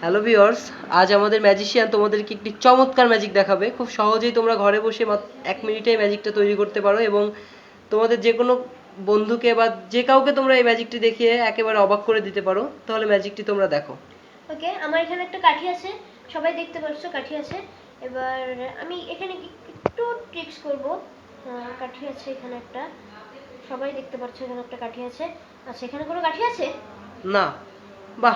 Hello viewers আজ আমাদের magician তোমাদেরকে একটি চমৎকার ম্যাজিক দেখাবে। খুব সহজেই তোমরা ঘরে বসে মাত্র এক মিনিটে ম্যাজিকটা তৈরি করতে পারো এবং তোমাদের যে কোনো বন্ধুকে বা যে কাউকে তোমরা এই ম্যাজিকটি দেখিয়ে একেবারে অবাক করে দিতে পারো তাহলে ম্যাজিকটি তোমরা দেখো। ওকে আমার এখানে একটা কাঠি আছে। সবাই দেখতে পাচ্ছ কাঠি আছে। এবার আমি এখানে একটু ট্রিক্স করব। কাঠি আছে এখানে একটা। সবাই দেখতে পাচ্ছ এখানে একটা কাঠি আছে। আচ্ছা এখানে কোনো কাঠি আছে? না। বাহ!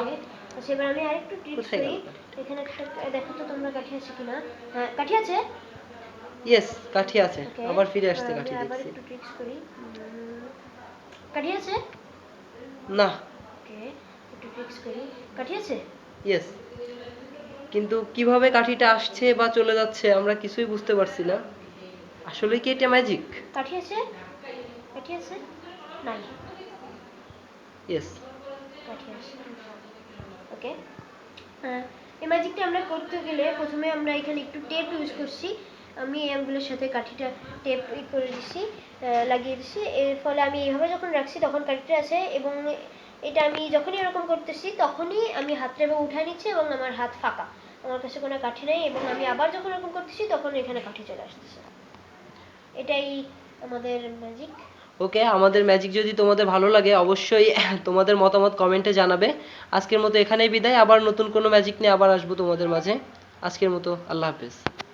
আচ্ছা এবার আমি আরেকটু ট্রিক্স কোথায় করি। এখানে একটা দেখো তো তোমরা কাঠি আছে কিনা? হ্যাঁ কাঠি আছে? ইয়েস কাঠি আছে। আবার ফিরে আসছে কাঠি আবার একটু ট্রিক্স করি। কাঠি আছে? না। ওকে একটু ট্রিক্স করি। কাঠি আছে? ইয়েস কিন্তু কীভাবে কাঠিটা আসছে বা চলে যাচ্ছে আমরা কিছুই বুঝতে পারছি না। আসলে কি এটা ম্যাজিক কাঠি আছে? কাঠি আছে? নাই। ইয়েস কাঠি আছে। ওকে? এই ম্যাজিকটা আমরা করতে গেলে প্রথমে আমরা এখানে একটু টেপ ইউজ করছি। আমি এই সাথে কাঠিটা টেপ করে দিছি লাগিয়ে দিছি। এর ফলে আমি এইভাবে যখন রাখছি তখন কাঠিটা আছে এবং এটা আমি যখনই এরকম করতেছি তখনই আমি হাতটা এভাবে উঠায় নিচ্ছি এবং আমার হাত ফাঁকা। আমার কাছে কোনো কাঠি নেই এবং আমি আবার যখন এরকম করতেছি তখন এখানে কাঠি চলে আসতেছে। এটাই আমাদের ম্যাজিক ওকে আমাদের ম্যাজিক যদি তোমাদের ভালো লাগে, অবশ্যই তোমাদের মতামত কমেন্টে জানাবে। আজকের মতো এখানেই বিদায়। আবার নতুন কোনো ম্যাজিক নিয়ে আবার আসব তোমাদের মাঝে। আজকের মতো আল্লাহ হাফেজ।